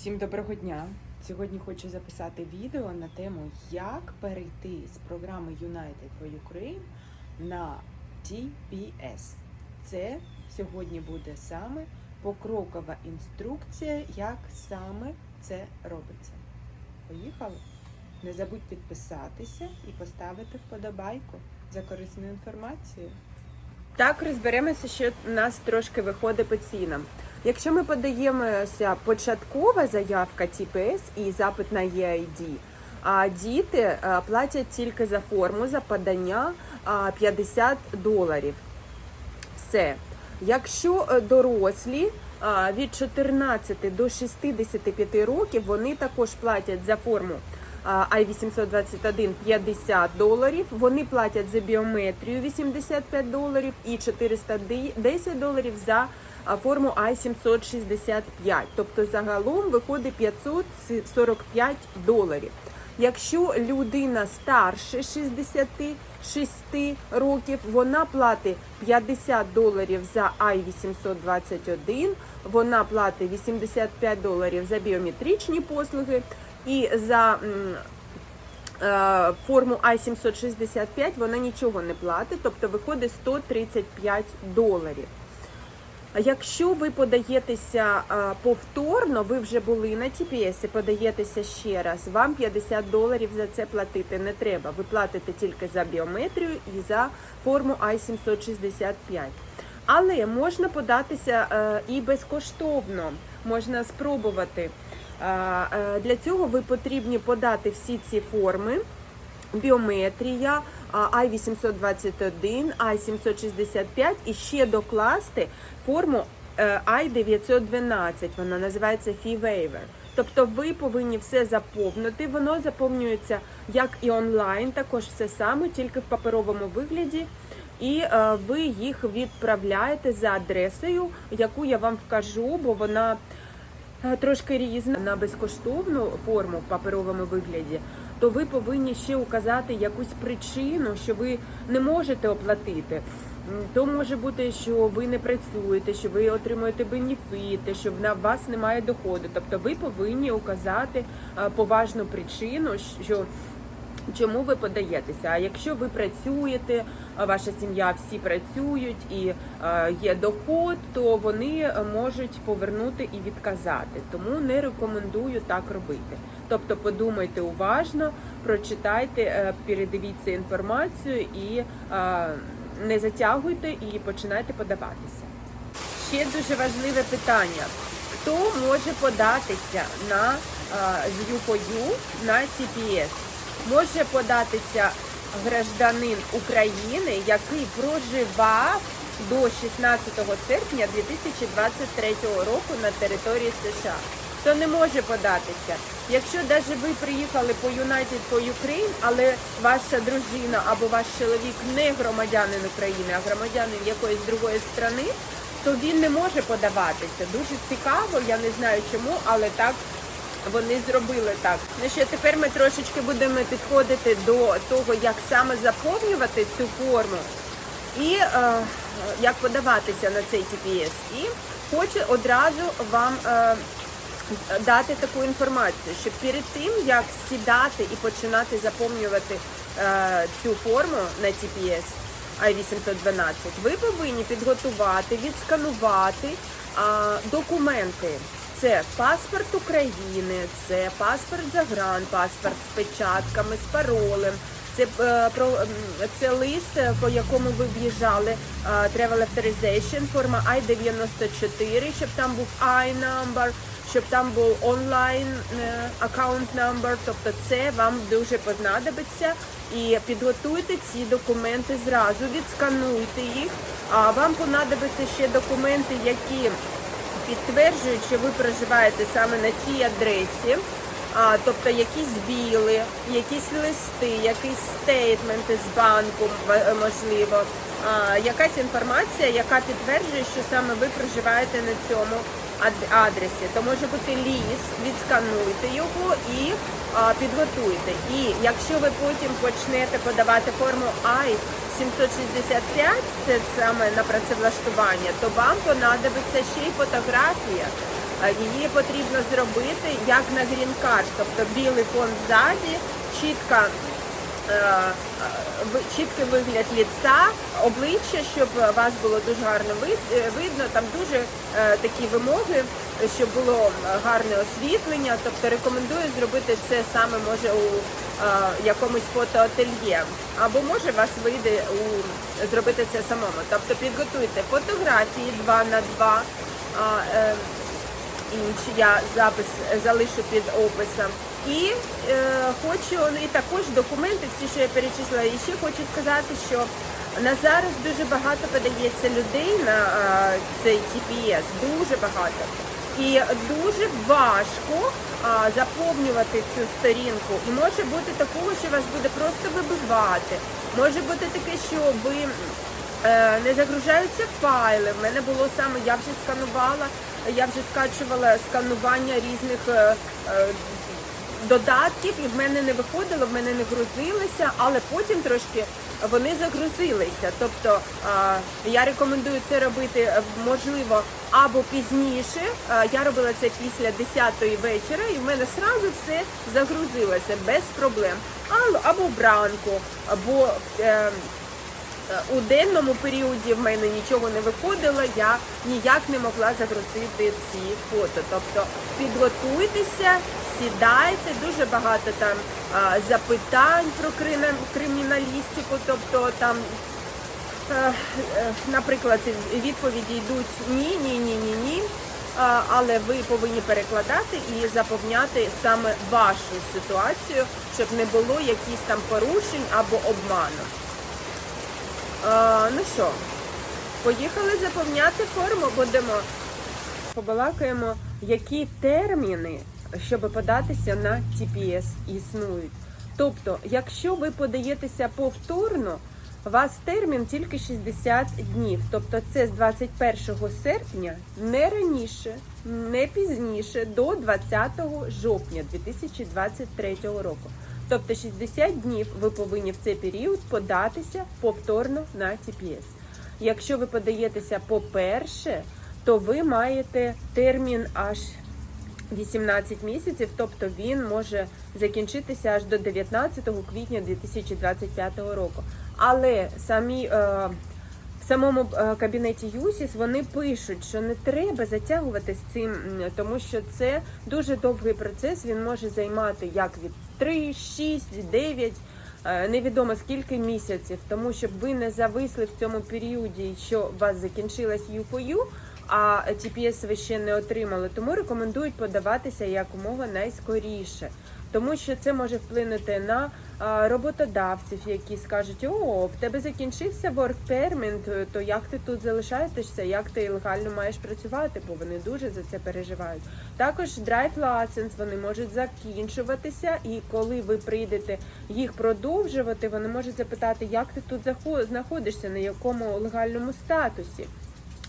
Всім доброго дня! Сьогодні хочу записати відео на тему, як перейти з програми United for Ukraine на TPS. Це сьогодні буде саме покрокова інструкція, як саме це робиться. Поїхали! Не забудь підписатися і поставити вподобайку за корисну інформацію. Так, розберемося, що у нас трошки виходить по цінам. Якщо ми подаємося початкова заявка TPS і запит на EID, а діти е, платять тільки за форму, за подання 50 доларів. Все. Якщо е, дорослі від 14 до 65 років, вони також платять за форму I-821 50 доларів, вони платять за біометрію 85 доларів і 410 доларів за форму I-765. Тобто загалом виходить 545 доларів. Якщо людина старше 66 років, вона платить 50 доларів за I-821, вона платить 85 доларів за біометричні послуги і за е, форму I-765 вона нічого не платить, тобто виходить 135 доларів. Якщо ви подаєтеся повторно, ви вже були на TPS і подаєтеся ще раз, вам 50 доларів за це платити не треба. Ви платите тільки за біометрію і за форму I-765. Але можна податися е, і безкоштовно, можна спробувати. Е, Для цього ви потрібні подати всі ці форми біометрія, I-821, I-765 і ще докласти форму е, I-912, вона називається Fee Waiver. Тобто ви повинні все заповнити, воно заповнюється як і онлайн, також все саме, тільки в паперовому вигляді. І е, ви їх відправляєте за адресою, яку я вам вкажу, бо вона е, трошки різна на безкоштовну форму в паперовому вигляді то ви повинні ще указати якусь причину, що ви не можете оплатити. То може бути, що ви не працюєте, що ви отримуєте бенефіти, що на вас немає доходу. Тобто ви повинні указати поважну причину, що Чому ви подаєтеся? А якщо ви працюєте, ваша сім'я всі працюють і е, є доход, то вони можуть повернути і відказати. Тому не рекомендую так робити. Тобто подумайте уважно, прочитайте, е, передивіться інформацію і е, не затягуйте і починайте подаватися. Ще дуже важливе питання: хто може податися на е, ЮПОЮ на TPS? Може податися гражданин України, який проживав до 16 серпня 2023 року на території США. То не може податися. Якщо навіть ви приїхали по United for Ukraine, але ваша дружина або ваш чоловік не громадянин України, а громадянин якоїсь другої країни, то він не може подаватися. Дуже цікаво, я не знаю чому, але так вони зробили так. Ну що тепер ми трошечки будемо підходити до того, як саме заповнювати цю форму і е, як подаватися на цей TPS. І хочу одразу вам е, дати таку інформацію, що перед тим як сідати і починати заповнювати е, цю форму на TPS I-812, ви повинні підготувати, відсканувати е, документи. Це паспорт України, це паспорт загранпаспорт з печатками, з паролем. Це е, про це лист, е, по якому ви в'їжджали е, Travel Authorization, форма I-94, щоб там був I-number, щоб там був онлайн аккаунт number, тобто це вам дуже понадобиться. І підготуйте ці документи зразу, відскануйте їх. А вам понадобиться ще документи, які підтверджують, що ви проживаєте саме на цій адресі, а, тобто якісь біли, якісь листи, якісь стейтменти з банку, м- можливо, а, якась інформація, яка підтверджує, що саме ви проживаєте на цьому адресі. То може бути ліс, відскануйте його і а, підготуйте. І якщо ви потім почнете подавати форму I 765, це саме на працевлаштування, то вам понадобиться ще й фотографія. Її потрібно зробити як на грін-карт, тобто білий фон ззаді, чітка чіткий вигляд ліца, обличчя, щоб вас було дуже гарно е, видно. Там дуже е, такі вимоги, щоб було е, гарне освітлення. Тобто рекомендую зробити це саме може у е, якомусь фотоательє. Або може вас вийде у зробити це самому. Тобто підготуйте фотографії 2 на 2 е, інші я запис залишу під описом. І е, хочу і також документи, всі, що я перечислила. І ще хочу сказати, що на зараз дуже багато подається людей на е, цей TPS, дуже багато. І дуже важко а, заповнювати цю сторінку. І може бути такого, що вас буде просто вибивати. Може бути таке, що ви е, не загружаються файли. В мене було саме, я вже сканувала, я вже скачувала сканування різних е, е, додатків, і в мене не виходило, в мене не грузилися, але потім трошки вони загрузилися. Тобто я рекомендую це робити е, можливо або пізніше. Я робила це після 10-ї вечора, і в мене сразу все загрузилося без проблем. Або, вранку, або е, у денному періоді в мене нічого не виходило, я ніяк не могла загрузити ці фото. Тобто підготуйтеся, сідайте, дуже багато там запитань про криміналістику, тобто там. е, е, Наприклад, відповіді йдуть ні, ні, ні, ні, ні. Але ви повинні перекладати і заповняти саме вашу ситуацію, щоб не було якісь там порушень або обману. Ну що, поїхали заповняти форму, будемо побалакаємо, які терміни, щоб податися на TPS, існують. Тобто, якщо ви подаєтеся повторно, у вас термін тільки 60 днів. Тобто це з 21 серпня, не раніше, не пізніше, до 20 жовтня 2023 року. Тобто 60 днів ви повинні в цей період податися повторно на TPS. Якщо ви подаєтеся по-перше, то ви маєте термін аж 18 місяців, тобто він може закінчитися аж до 19 квітня 2025 року. Але самі е, в самому е, кабінеті ЮСІС вони пишуть, що не треба затягувати з цим, тому що це дуже довгий процес. Він може займати як від 3, 6, 9, е, невідомо скільки місяців, тому щоб ви не зависли в цьому періоді, що у вас закінчилась ЮФОЮ, а TPS ви ще не отримали. Тому рекомендують подаватися якомога найскоріше. Тому що це може вплинути на роботодавців, які скажуть: о, в тебе закінчився permit, то як ти тут залишаєшся, як ти легально маєш працювати, бо вони дуже за це переживають. Також drive license вони можуть закінчуватися, і коли ви прийдете їх продовжувати, вони можуть запитати, як ти тут знаходишся, на якому легальному статусі.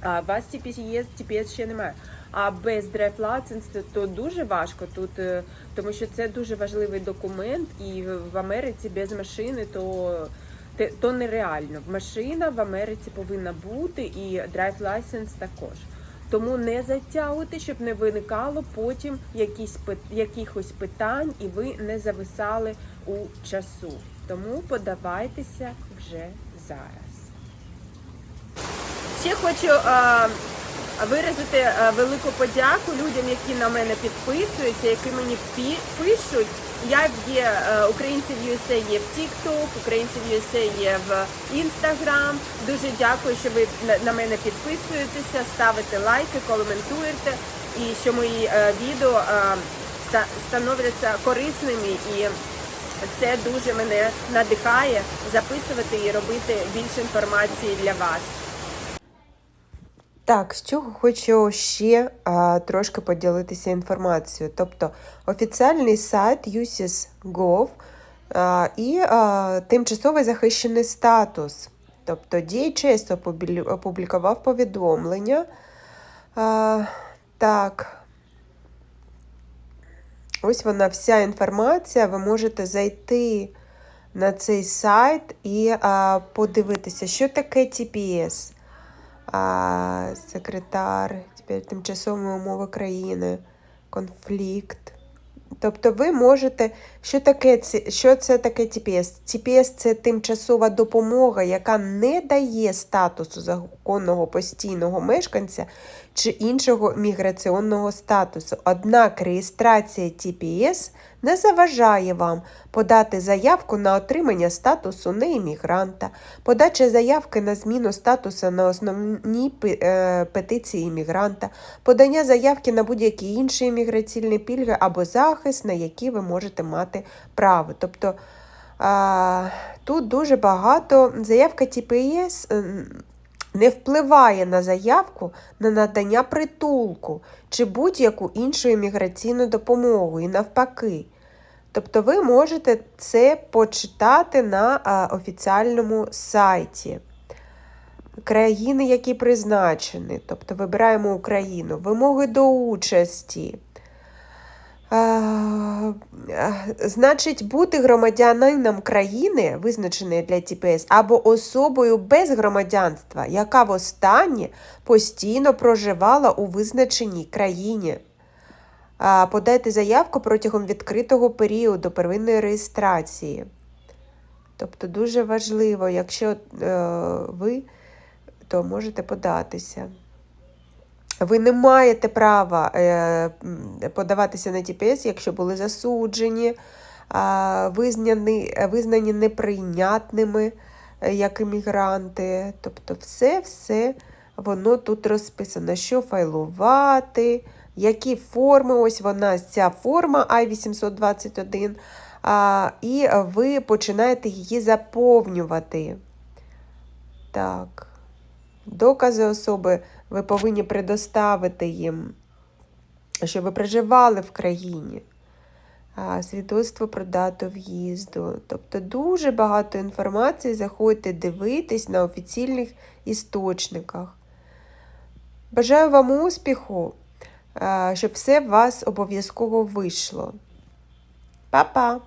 А вас TPS, TPS ще немає. А без license то- дуже важко тут, е, тому що це дуже важливий документ, і в Америці без машини то, то нереально. Машина в Америці повинна бути, і license також. Тому не затягуйте, щоб не виникало потім якісь якихось питань, і ви не зависали у часу. Тому подавайтеся вже зараз. Ще хочу е, виразити е, велику подяку людям, які на мене підписуються, які мені пі- пишуть. Я є е, в USA є в TikTok, в USA є в Instagram. Дуже дякую, що ви на- мене підписуєтеся, ставите лайки, коментуєте, і що мої е, відео е, ста- становляться корисними і це дуже мене надихає записувати і робити більше інформації для вас. Так, з чого хочу ще а, трошки поділитися інформацією. Тобто офіціальний сайт USIS.gov а, і а, тимчасовий захищений статус. Тобто DHS опублікував повідомлення. А, так. Ось вона вся інформація. Ви можете зайти на цей сайт і а, подивитися, що таке TPS. А, секретар, тимчасові умови країни, конфлікт. Тобто ви можете, що таке що це таке TPS? TPS – це тимчасова допомога, яка не дає статусу законного постійного мешканця чи іншого міграційного статусу. Однак реєстрація TPS не заважає вам подати заявку на отримання статусу неіммігранта, подача заявки на зміну статусу на основній е, петиції іммігранта, подання заявки на будь-які інші імміграційні пільги або захист, на які ви можете мати право. Тобто тут дуже багато заявка TPS м, не впливає на заявку на надання притулку чи будь-яку іншу імміграційну допомогу, і навпаки. Тобто ви можете це почитати на офіціальному сайті. Країни, які призначені, тобто вибираємо Україну, вимоги до участі. Значить, бути громадянином країни, визначеної для ТПС, або особою без громадянства, яка востаннє постійно проживала у визначеній країні. Подайте заявку протягом відкритого періоду первинної реєстрації. Тобто дуже важливо, якщо е, ви, то можете податися. Ви не маєте права е, подаватися на ТПС, якщо були засуджені, визнані, визнані неприйнятними е, як іммігранти. Тобто все, все воно тут розписано, що файлувати, які форми, ось вона ця форма I-821, а, і ви починаєте її заповнювати. Так. Докази особи ви повинні предоставити їм, що ви проживали в країні. Свідоцтво про дату в'їзду. Тобто дуже багато інформації. Заходьте дивитись на офіційних істочниках. Бажаю вам успіху, щоб все у вас обов'язково вийшло. Па-па!